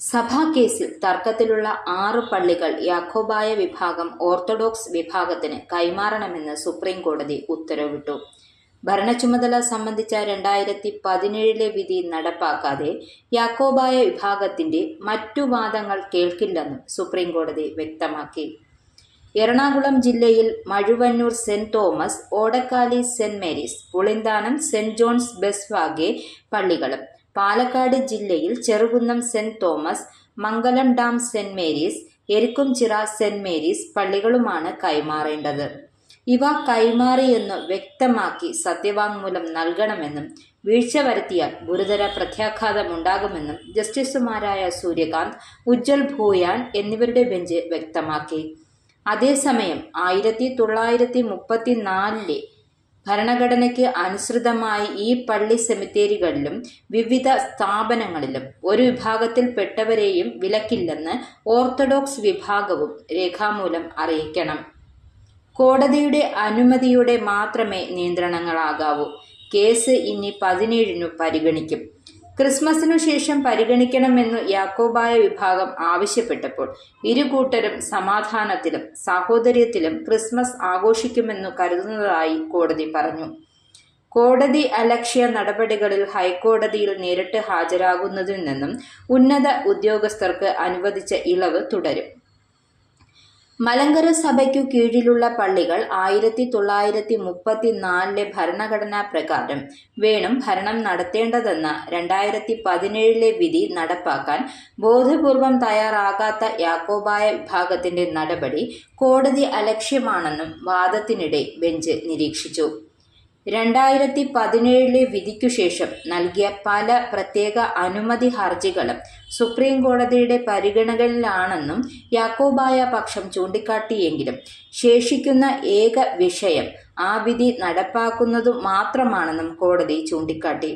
സഭാ കേസിൽ തർക്കത്തിലുള്ള ആറ് പള്ളികൾ യാക്കോബായ വിഭാഗം ഓർത്തഡോക്സ് വിഭാഗത്തിന് കൈമാറണമെന്ന് സുപ്രീം കോടതി ഉത്തരവിട്ടു. ഭരണചുമതല സംബന്ധിച്ച രണ്ടായിരത്തി പതിനേഴിലെ വിധി നടപ്പാക്കാതെ യാക്കോബായ വിഭാഗത്തിന്റെ മറ്റു വാദങ്ങൾ കേൾക്കില്ലെന്നും സുപ്രീം കോടതി വ്യക്തമാക്കി. എറണാകുളം ജില്ലയിൽ Mazhuvannoor saint Thomas Odakkali saint Mary's Pulinthanam saint John's ബെസ്വാഗെ പള്ളികളും പാലക്കാട് ജില്ലയിൽ Cherukunnam saint Thomas Mangalam dam saint Mary's Erikkumchira saint Mary's പള്ളികളുമാണ് കൈമാറേണ്ടത്. ഇവ കൈമാറിയെന്ന് വ്യക്തമാക്കി സത്യവാങ്മൂലം നൽകണമെന്നും വീഴ്ച വരുത്തിയാൽ ഗുരുതര പ്രത്യാഘാതമുണ്ടാകുമെന്നും ജസ്റ്റിസുമാരായ സൂര്യകാന്ത് ഉജ്ജൽ ഭൂയാൻ എന്നിവരുടെ ബെഞ്ച് വ്യക്തമാക്കി. അതേസമയം ആയിരത്തി തൊള്ളായിരത്തി മുപ്പത്തിനാലിലെ ഭരണഘടനയ്ക്ക് അനുസൃതമായി ഈ പള്ളി സെമിത്തേരികളിലും വിവിധ സ്ഥാപനങ്ങളിലും ഒരു വിഭാഗത്തിൽപ്പെട്ടവരെയും വിലക്കില്ലെന്ന് ഓർത്തഡോക്സ് വിഭാഗവും രേഖാമൂലം അറിയിക്കണം. കോടതിയുടെ അനുമതിയുടെ മാത്രമേ നിയന്ത്രണങ്ങളാകാവൂ. കേസ് ഇനി പതിനേഴിനു പരിഗണിക്കും. ക്രിസ്മസിനു ശേഷം പരിഗണിക്കണമെന്നു യാക്കോബായ വിഭാഗം ആവശ്യപ്പെട്ടപ്പോൾ ഇരുകൂട്ടരും സമാധാനത്തിലും സാഹോദര്യത്തിലും ക്രിസ്മസ് ആഘോഷിക്കുമെന്നു കരുതുന്നതായി കോടതി പറഞ്ഞു. കോടതി അലക്ഷ്യ നടപടികളിൽ ഹൈക്കോടതിയിൽ നേരിട്ട് ഹാജരാകുന്നതിൽ നിന്നും ഉന്നത ഉദ്യോഗസ്ഥർക്ക് അനുവദിച്ച ഇളവ് തുടരും. മലങ്കര സഭയ്ക്കു കീഴിലുള്ള പള്ളികൾ ആയിരത്തി തൊള്ളായിരത്തി മുപ്പത്തിനാലിലെ ഭരണഘടനാ പ്രകാരം വേണം ഭരണം നടത്തേണ്ടതെന്ന രണ്ടായിരത്തി പതിനേഴിലെ വിധി നടപ്പാക്കാൻ ബോധപൂർവം തയ്യാറാകാത്ത യാക്കോബായ വിഭാഗത്തിന്റെ നടപടി കോടതി അലക്ഷ്യമാണെന്നും വാദത്തിനിടെ ബെഞ്ച് നിരീക്ഷിച്ചു. രണ്ടായിരത്തി പതിനേഴിലെ വിധിക്കു ശേഷം നൽകിയ പല പ്രത്യേക അനുമതി ഹർജികളും സുപ്രീം കോടതിയുടെ പരിഗണനയിലാണെന്നും യാക്കോബായ പക്ഷം ചൂണ്ടിക്കാട്ടിയെങ്കിലും ശേഷിക്കുന്ന ഏക വിഷയം ആ വിധി നടപ്പാക്കുന്നതു മാത്രമാണെന്നും കോടതി ചൂണ്ടിക്കാട്ടി.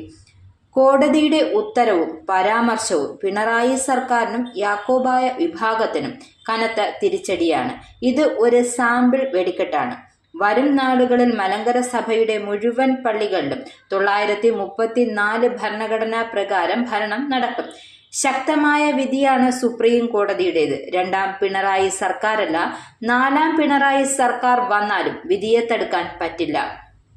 കോടതിയുടെ ഉത്തരവും പരാമർശവും പിണറായി സർക്കാരിനും യാക്കോബായ വിഭാഗത്തിനും കനത്ത തിരിച്ചടിയാണ്. ഇത് ഒരു സാമ്പിൾ വെടിക്കെട്ടാണ്. വരും നാളുകളിൽ മലങ്കര സഭയുടെ മുഴുവൻ പള്ളികളിലും തൊള്ളായിരത്തി മുപ്പത്തിനാല് ഭരണഘടനാ പ്രകാരം ഭരണം നടക്കും. ശക്തമായ വിധിയാണ് സുപ്രീം കോടതിയുടേത്. രണ്ടാം പിണറായി സർക്കാരല്ല നാലാം പിണറായി സർക്കാർ വന്നാലും വിധിയെ തടുക്കാൻ പറ്റില്ല.